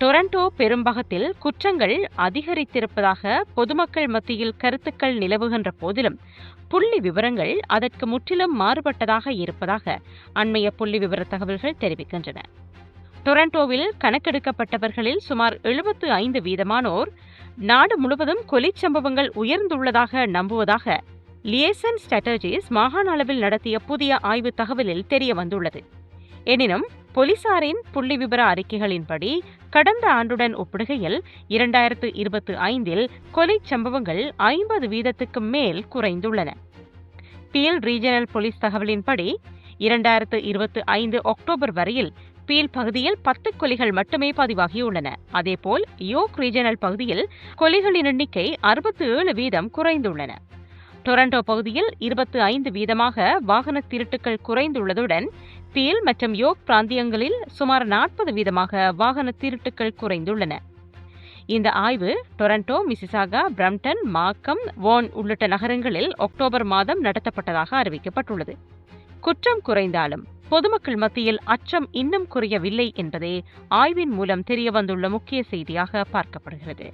Toronto பெரும்பகத்தில் குற்றங்கள் அதிகரித்திருப்பதாக பொதுமக்கள் மத்தியில் கருத்துக்கள் நிலவுகின்ற போதிலும் புள்ளி விவரங்கள் அதற்கு முற்றிலும் மாறுபட்டதாக இருப்பதாக அண்மைய புள்ளி விவர தகவல்கள் தெரிவிக்கின்றன. டொரண்டோவில் கணக்கெடுக்கப்பட்டவர்களில் சுமார் எழுபத்து ஐந்து வீதமானோர் நாடு முழுவதும் கொலை சம்பவங்கள் உயர்ந்துள்ளதாக நம்புவதாக லியேசன் ஸ்ட்ராட்டஜிஸ் மாகாண அளவில் நடத்திய புதிய ஆய்வு தகவலில் தெரிய வந்துள்ளது எனினும் போலீசாரின் புள்ளி விவர அறிக்கைகளின்படி கடந்த ஆண்டுடன் ஒப்பிடுகையில் இரண்டாயிரத்து இருபத்தி ஐந்தில் கொலை சம்பவங்கள் ஐம்பது வீதத்துக்கு மேல் குறைந்துள்ளன. பீல் ரீஜனல் போலீஸ் தகவலின்படி இரண்டாயிரத்து இருபத்தி ஐந்து அக்டோபர் வரையில் பீல் பகுதியில் பத்து கொலைகள் மட்டுமே பதிவாகியுள்ளன. அதேபோல் யோக் ரீஜனல் பகுதியில் கொலைகளின் எண்ணிக்கை அறுபத்தி ஏழு வீதம் குறைந்துள்ளன. டொரண்டோ பகுதியில் இருபத்தி ஐந்து வீதமாக வாகன திருட்டுகள் குறைந்துள்ளதுடன் பீல் மற்றும் யோக் பிராந்தியங்களில் சுமார் நாற்பது வீதமாக வாகன திருட்டுகள் குறைந்துள்ளன. இந்த ஆய்வு Toronto Mississauga Brampton Markham Vaughan உள்ளிட்ட நகரங்களில் அக்டோபர் மாதம் நடத்தப்பட்டதாக அறிவிக்கப்பட்டுள்ளது. குற்றம் குறைந்தாலும் பொதுமக்கள் மத்தியில் அச்சம் இன்னும் குறையவில்லை என்பதே ஆய்வின் மூலம் தெரியவந்துள்ள முக்கிய செய்தியாக பார்க்கப்படுகிறது.